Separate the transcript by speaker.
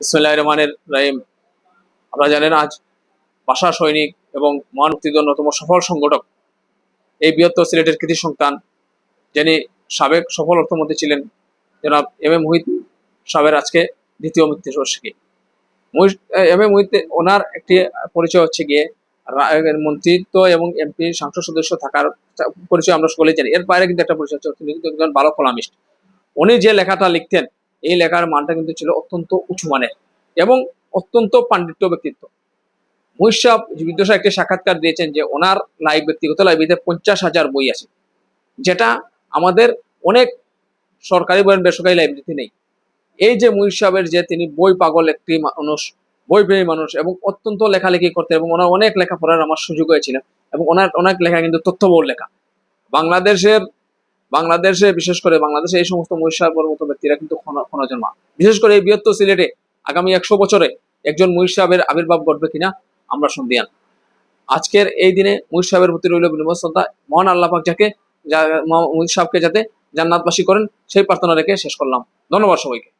Speaker 1: ইসমাইল রহমানের রাহিম। আপনারা জানেন আজ ভাষা সৈনিক এবং মহান মুক্তিযুদ্ধের অন্যতম সফল সংগঠক, এই বৃহত্তর সিলেটের কৃতি সন্তান, যিনি সাবেক সফল অর্থমন্ত্রী ছিলেন, জনাব এম এ মোহিত সাহেবের আজকে দ্বিতীয় মৃত্যুবার্ষিকী এম এ মোহিত ওনার একটি পরিচয় হচ্ছে গিয়ে মন্ত্রিত্ব এবং এমপি সংসদ সদস্য থাকার পরিচয় আমরা সকলেই জানি। এর বাইরে কিন্তু একটা পরিচয় হচ্ছে তিনি একজন ভালো কলামিস্ট। উনি যে লেখাটা লিখতেন এই লেখার মানটা কিন্তু ছিল অত্যন্ত উঁচু মানের এবং অত্যন্ত পাণ্ডিত্য ব্যক্তিত্ব। মহিষ সাহেব বিদ্যুৎ একটি সাক্ষাৎকার দিয়েছেন যে ওনার লাইভ ব্যক্তিগত লাইব্রেরিতে পঞ্চাশ হাজার বই আছে, যেটা আমাদের অনেক সরকারি বই বেসরকারি লাইব্রেরিতে নেই। এই যে মহিষ সাহেবের যে তিনি বই পাগল একটি মানুষ, বই প্রেমী মানুষ এবং অত্যন্ত লেখালেখি করতে এবং ওনার অনেক লেখা পড়ার আমার সুযোগ হয়েছিল এবং ওনার অনেক লেখা কিন্তু তথ্যবহুল লেখা। বাংলাদেশের বাংলাদেশে, বিশেষ করে বাংলাদেশে এই সমস্ত মহিষার মতো ব্যক্তিরা কিন্তু ক্ষণজন্মা বিশেষ করে এই বৃহত্তর সিলেটে আগামী একশো বছরে একজন মহিষাবের আবির্ভাব ঘটবে কিনা আমরা সন্দিয়ান আজকের এই দিনে মহিষ সাহেবের প্রতি রইল বিনিময় মহান আল্লাপাক যাকে মহিষ সাহেবকে যাতে জান্নাতবাসী করেন, সেই প্রার্থনা রেখে শেষ করলাম। ধন্যবাদ সবাইকে।